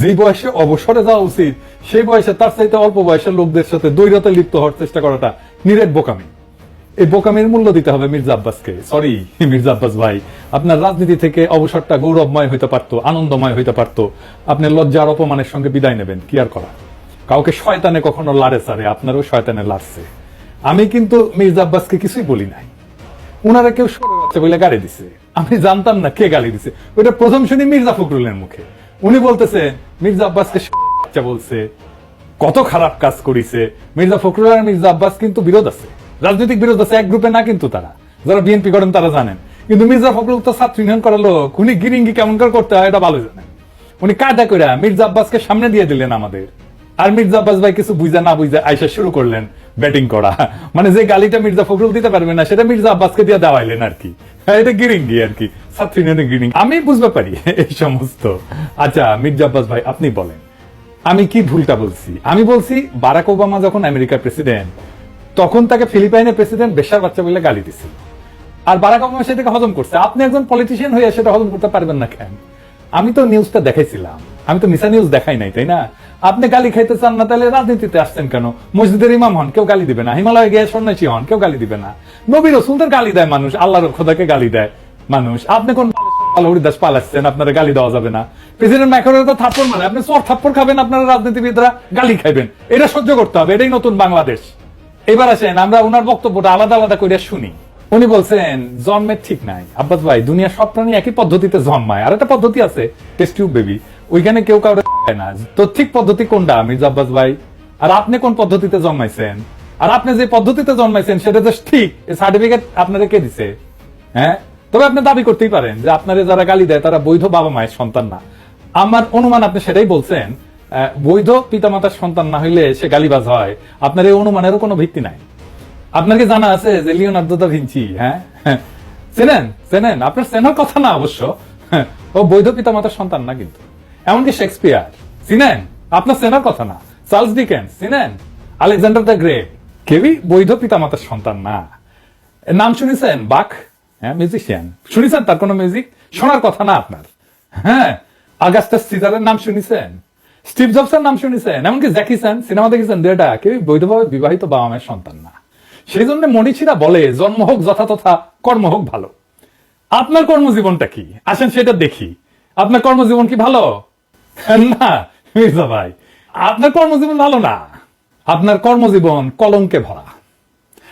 যে বয়সে অবসরে যাওয়া উচিত, সেই বয়সে তার চাইতে অল্প বয়সের লোকদের সাথে দৈরতে লিপ্ত হওয়ার চেষ্টা করাটা নিরেট বোকামি। এই বোকামির মূল্য দিতে হবে মির্জা আব্বাসকে। সরি মির্জা আব্বাস ভাই, আপনার রাজনীতি থেকে অবসরটা গৌরবময় হইতে পারতো, আনন্দময় হইতে পারতো। আপনি লজ্জার অপমানের সঙ্গে বিদায় নেবেন, কি আর করা? কাউকে শয়তানে কখনো লাড়ে সারে, আপনারও শয়তানে লাড়ছে। আমি কিন্তু মির্জা আব্বাসকে কিছুই বলি নাই। উনারা কেউ সরে যাচ্ছে বলে গালি দিছে। আমি জানতাম না কে গালি দিছে। ওইটা প্রথম শুনি মির্জা ফখরুলের মুখে। উনি বলতেছে মির্জা আব্বাসকে বলছে। কত খারাপ কাজ করিছে। মির্জা ফখরুল আর মির্জা আব্বাস কিন্তু বিরোধ আছে। রাজনৈতিক বিরোধ আছে এক গ্রুপে না কিন্তু তারা। যারা বিএনপি করেন তারা জানেন। কিন্তু মির্জা ফখরুল তো ছাত্র ইউনিয়ন করালো উনি গিরিঙ্গি কেমন করে করতে হয় এটা ভালো জানেন। উনি কাটা কইরা মির্জা আব্বাসকে সামনে দিয়ে দিলেন আমাদের। আর মির্জা আব্বাস ভাই কিছু বুঝা না বুঝা আইসা শুরু করলেন ব্যাটিং করা। মানে যে গালিটা মির্জা ফখরুল দিতে পারবে না সেটা মির্জা আব্বাসকে দিয়ে দেওয়াইলেন আর কি। হ্যাঁ, এটা গিরিঙ্গি আর কি। আমি বুঝতে পারি এই সমস্ত। আচ্ছা মির্জা আব্বাস ভাই, আপনি বলেন। আমি কি ভুলটা বলছি? আমি বলছি, বারাক ওবামা যখন আমেরিকার প্রেসিডেন্ট তখন তাকে ফিলিপাইনের প্রেসিডেন্ট বেশার বাচ্চা বলে গালি দিছিল আর বারাক ওবামা সেটাকে হজম করছে। আপনি একজন পলিটিশিয়ান হয়ে সেটা হজম করতে পারবেন না কেন? আমি তো নিউজটা দেখাইছিলাম। আমি তো মিসা নিউজ দেখাই নাই, তাই না? আপনি গালি খাইতে চান না, তাহলে রাজনীতিতে আসছেন কেন? মসজিদের ইমাম হন, কেউ গালি দিবে না। হিমালয়ে গিয়ে সন্ন্যাসী হন, কেউ গালি দিবে না। নবী রসুলদের গালি দেয় মানুষ, আল্লাহর খোদাকে গালি দেয়। মানুষ, আপনি কোন হরিদাস পালাচ্ছেন আপনারা গালি দেওয়া যাবে না। প্রেসিডেন্ট তো থাপ্পড় মানে আপনি চর থাপ্পড় খাবেন, আপনারা রাজনীতিবিদরা গালি খাইবেন। এটা সহ্য করতে হবে, এটাই নতুন বাংলাদেশ। এবার আসেন, আমরা ওনার বক্তব্যটা আলাদা আলাদা করে শুনি। উনি বলছেন, জন্মের ঠিক নাই। আব্বাস ভাই, দুনিয়া সব প্রাণী একই পদ্ধতিতে জন্মায়, আর একটা পদ্ধতি আছে টেস্ট টিউব বেবি ওইখানে কেউ কাউরে না। তো ঠিক পদ্ধতি কোনটা মির্জা আব্বাস ভাই? আর আপনি কোন পদ্ধতিতে জন্মাইছেন? আর আপনি যে পদ্ধতিতে জন্মাইছেন, সেটা তো ঠিক সার্টিফিকেট আপনাদের কে দিছে? হ্যাঁ? তবে আপনি দাবি করতেই পারেন যে আপনারা যারা গালি দেয় তারা বৈধ বাবা মায়ের সন্তান না। আমার অনুমান আপনি সেটাই বলছেন বৈধ পিতামাতার সন্তান না হইলে সে গালিবাজ হয়। আপনার এই অনুমানেরও কোনো ভিত্তি নাই। আপনার কি জানা আছে যে লিওনার্দো দা ভিঞ্চি হ্যাঁ। চেনেন? চেনেন? আপনার চেনার কথা না অবশ্য। ও বৈধ পিতামাতার সন্তান না কিন্তু। এমনকি শেক্সপিয়ার। চিনেন? আপনার চেনার কথা না। চার্লস ডিকেন্স, চিনেন? Alexander the Great. কেউই বৈধ পিতামাতার সন্তান না। নাম শুনেছেন? বাক? হ্যাঁ মিউজিশিয়ান শুনেছেন তার কোনো মিউজিক শোনার কথা না আপনার। হ্যাঁ আগাস্টাস সিজারের নাম শুনেছেন? স্টিভ জবসের নাম শুনেছেন? এমনকি জ্যাকি চ্যান সিনেমা দেখেছেন যেটা কেউ বৈধভাবে বিবাহিত বাবা মায়ের সন্তান না। সেই জন্য মনীষীরা বলে, জন্ম হোক যথাতথা কর্ম হোক ভালো। আপনার কর্মজীবনটা কি? আসেন সেটা দেখি। আপনার কর্মজীবন কি ভালো? না, মির্জা ভাই। আপনার কর্মজীবন ভালো না। আপনার কর্মজীবন কলঙ্কে ভরা।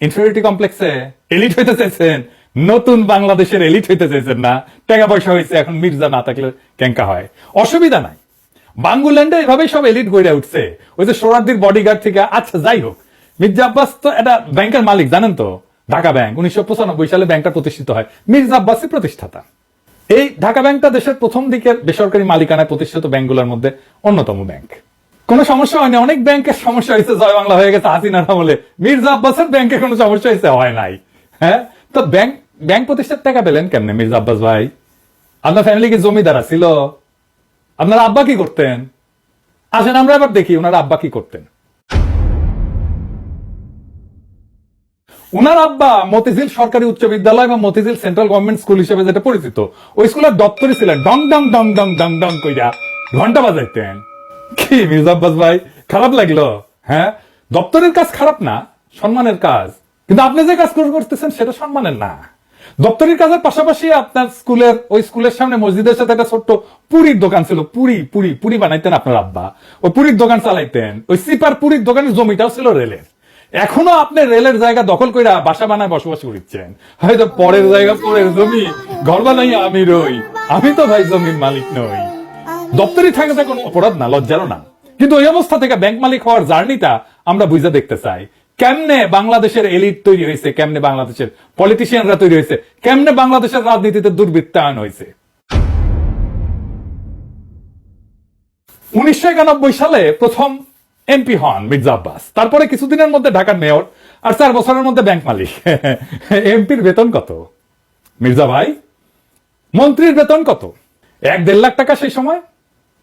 ইনফিরিটি কমপ্লেক্সে এলিট হইতে চাইছেন, নতুন বাংলাদেশের এলিট হইতে চাইছেন না। টাকা পয়সা হয়েছে এখন মির্জা না থাকলে ক্যাঙ্কা হয়। অসুবিধা নাই। বাঙ্গুল্যান্ডে এভাবেই সব এলিট গড়ে উঠছে। ওই যে সোনারদির বডিগার্ড থেকে আচ্ছা যাই হোক। মির্জা আব্বাস তো এটা ব্যাংকের মালিক, জানেন তো? ঢাকা ব্যাংক, উনিশশো পঁচানব্বই সালে ব্যাংকটা প্রতিষ্ঠিত হয়। মির্জা আব্বাসই প্রতিষ্ঠাতা। এই ঢাকা ব্যাংকটা দেশের প্রথম দিকের বেসরকারি মালিকানায় প্রতিষ্ঠিত ব্যাংকগুলোর মধ্যে অন্যতম ব্যাংক। কোনো সমস্যা হয়নি, অনেক ব্যাংকের সমস্যা হয়েছে, জয় বাংলা হয়ে গেছে, হাসিনার আমলে। মির্জা আব্বাসের ব্যাংকে কোনো সমস্যা হয়েছে? হয় নাই। হ্যাঁ? তো ব্যাংক ব্যাংক প্রতিষ্ঠার টাকা পেলেন কেমনে মির্জা আব্বাস ভাই? আপনার ফ্যামিলি কি জমিদার ছিল আপনার আব্বা কি করতেন? আসেন, আমরা এবার দেখি ওনার আব্বা কি করতেন। উনার আব্বা মতিঝিল সরকারি উচ্চ বিদ্যালয় বা মতিঝিল সেন্ট্রাল গভর্নমেন্ট স্কুল হিসেবে যেটা পরিচিত, ওই স্কুলের দপ্তরই ছিলেন, ডং ডং ডং ডং ডং ডং কইরা ঘণ্টা বাজাইতেন। কি মির্জা আব্বাস ভাই? খারাপ লাগল? হ্যাঁ? দপ্তরের কাজ খারাপ না, সম্মানের কাজ। কিন্তু আপনি যে কাজ করতেছেন, সেটা সম্মানের না। দপ্তরের কাজের পাশাপাশি আপনার স্কুলের, ওই স্কুলের সামনে মসজিদের সাথে একটা ছোট্ট পুরীর দোকান ছিল। পুরি পুরি পুরি বানাইতেন আপনার আব্বা। ওই পুরীর দোকান চালাইতেন। ওই সিপার পুরীর দোকানের জমিটাও ছিল রেলের। এখনও আপনি রেলের জায়গা দখল করে বাসা বানায় বসবাস করছেন হয়তো পরের জায়গা, পরের জমি, ঘর বানাই আমি রই। আমি তো ভাই জমির মালিক নই। দপ্তরি থাকাটা কোনো অপরাধ না, লজ্জারও না। কিন্তু ওই অবস্থা থেকে ব্যাংক মালিক হওয়ার জার্নিটা আমরা বুঝে দেখতে চাই। কেমনে বাংলাদেশের এলিট তৈরি হয়েছে, কেমনে বাংলাদেশের পলিটিশিয়ানরা তৈরি হয়েছে, কেমনে বাংলাদেশের রাজনীতিতে দুর্বৃত্তায়ন হয়েছে। উনিশশো একানব্বই সালে প্রথম এমপি হন মির্জা আব্বাস। তারপরে কিছুদিনের মধ্যে ঢাকার মেয়র আর চার বছরের মধ্যে ব্যাংক মালিক। এমপির বেতন কত? মির্জা ভাই, মন্ত্রীর বেতন কত? এক দেড় লাখ টাকা সেই সময়?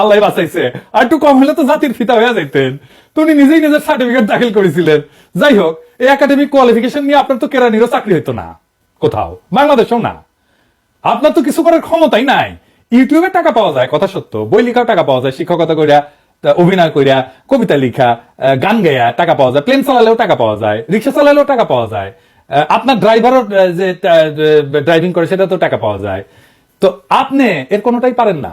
আল্লাহ বাঁচাইছে। আর একটু কম হলে তো জাতির ফিতা হয়ে যাইতেন। তো উনি নিজেই নিজের সার্টিফিকেট দাখিল করেছিলেন। যাই হোক, এই একাডেমিক কোয়ালিফিকেশন নিয়ে আপনার তো কেরানিরও চাকরি হইতো না। কোথাও। বাংলাদেশেও না। আপনার তো কিছু করার ক্ষমতাই নাই। ইউটিউবে টাকা পাওয়া যায়, কথা সত্য। বই লিখাও টাকা পাওয়া যায়, শিক্ষকতা কইরা, তা অভিনয় করিয়া কবিতা লিখা গান গাইয়া টাকা পাওয়া যায় প্লেন চালালেও টাকা পাওয়া যায় রিক্সা চালালেও টাকা পাওয়া যায়। আপনার ড্রাইভারও যে ড্রাইভিং করে সেটা তো টাকা পাওয়া যায়। তো আপনি এর কোনোটাই পারেন না।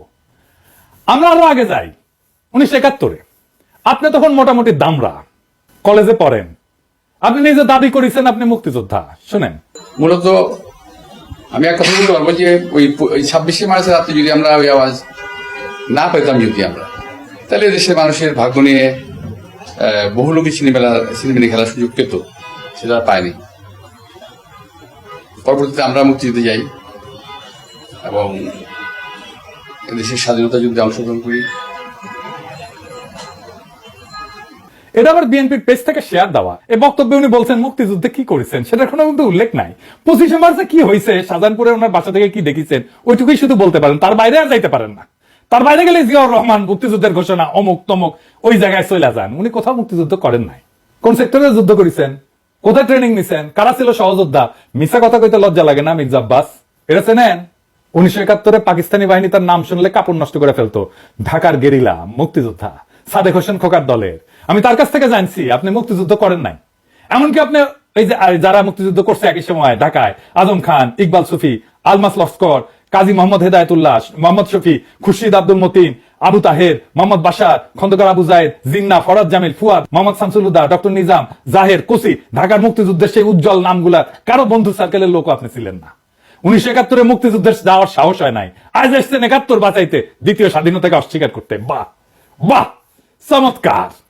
আমরা আরও আগে যাই। উনিশশো একাত্তরে। আপনি তখন মোটামুটি দামরা। কলেজে পড়েন। আপনি নিজে দাবি করেছেন আপনি মুক্তিযোদ্ধা। শুনেন। মূলত আমি এক কথা বলতে পারব যে ওই ছাব্বিশে মার্চের রাতে যদি আমরা ওই আওয়াজ না পেতাম যদি আমরা, তাহলে দেশের মানুষের ভাগ্য নিয়ে বহু লোকই সিনেমা সিনেমা খেলার সুযোগ পেত, সেটা পায়নি। পরবর্তীতে আমরা মুক্তিযুদ্ধে যাই এবং দেশের স্বাধীনতা যুদ্ধে অংশগ্রহণ করি। এটা আবার বিএনপির পেজ থেকে শেয়ার দেওয়া। বক্তব্যে উনি বলছেন, মুক্তিযুদ্ধে কি করেছেন? কোনো কিন্তু উল্লেখ নাই। পঁচিশে মার্চে কি হয়েছে শাহজাহানপুরে ওনার বাসা থেকে কি দেখেছেন, ওইটুকুই শুধু বলতে পারেন। তার বাইরে আর যাইতে পারেন না। তার বাইরে গেলে জিয়াউর রহমান মুক্তিযুদ্ধের ঘোষণা, অমুক তমুক, ওই জায়গায় চলে যান। উনি কোথাও মুক্তিযুদ্ধ করেন নাই। কোন সেক্টরে যুদ্ধ করেছেন? কোথায় ট্রেনিং নিছেন? কারা ছিল সহযোদ্ধা? মিশা কথা কইতে লজ্জা লাগে না, মির্জা আব্বাস? এটা চেনেন? উনিশশো পাকিস্তানি বাহিনী তার নাম শুনলে কাপড় নষ্ট করে ফেলতো। ঢাকার গেরিলা, মুক্তিযোদ্ধা, সাদেক হোসেন খোকার দলের। আমি তার কাছ থেকে জানছি, আপনি মুক্তিযুদ্ধ করেন নাই। এমনকি আপনি এই যে যারা মুক্তিযুদ্ধ করছে একই সময়, ঢাকায়, আজম খান, ইকবাল সুফি, আলমাস লস্কর, কাজী মোহাম্মদ হেদায়তুল্লাহ মোহাম্মদ শফি, খুরশিদ আব্দুল মতিন, আবু তাহের, মোহাম্মদ বাসার খন্দকার আবু জাহেদ জিন্না, ফরাদ জামিল, ফুয়াদ, মোহাম্মদ শামসুলুদ্দাহ ডক্টর নিজাম, জাহের, কুসি, ঢাকার মুক্তিযুদ্ধের সেই উজ্জ্বল নামগুলা কারও বন্ধু সার্কেলের লোক আপনি ছিলেন না। উনিশশো একাত্তরে মুক্তিযুদ্ধের যাওয়ার সাহস হয় নাই। আজ এসছেন একাত্তর বাঁচাইতে, দ্বিতীয় স্বাধীনতাকে অস্বীকার করতে। বাহ! বাহ! চমৎকার!